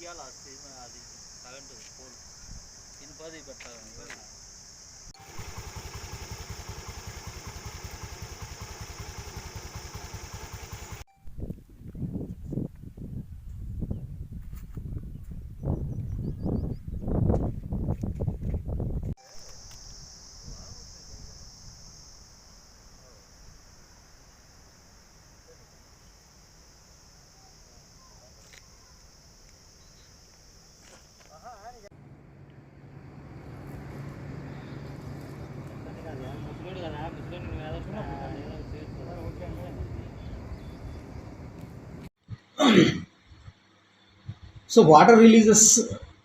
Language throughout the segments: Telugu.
ఇవాళ సినిమా అది కరెంటు పోల్ ఇనుపది పెట్టాలి సో వాటర్ రిలీజెస్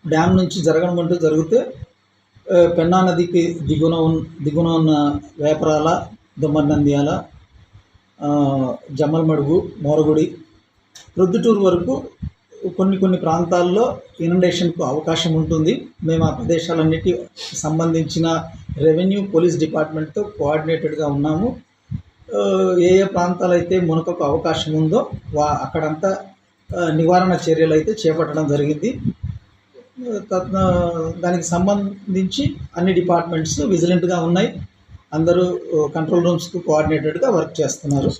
డ్యామ్ నుంచి జరగడం అంటూ జరిగితే పెన్నా నదికి దిగున ఉన్ దిగున ఉన్న వేపరాల దుమ్మనంద్యాల ఆ, జమ్మలమడుగు మోరగుడి ప్రొద్దుటూరు వరకు కొన్ని కొన్ని ప్రాంతాల్లో ఇనండేషన్కు అవకాశం ఉంటుంది. మేము ఆ ప్రదేశాలన్నిటి సంబంధించిన రెవెన్యూ పోలీస్ డిపార్ట్మెంట్తో కోఆర్డినేటెడ్గా ఉన్నాము. ఏ ఏ ప్రాంతాలు అయితే మునకకు అవకాశం ఉందో వా అక్కడంతా నివారణ చర్యలు అయితే చేపట్టడం జరిగింది. దానికి సంబంధించి అన్ని డిపార్ట్మెంట్స్ విజిలెంట్గా ఉన్నాయి. అందరూ కంట్రోల్ రూమ్స్కు కోఆర్డినేటెడ్గా వర్క్ చేస్తున్నారు.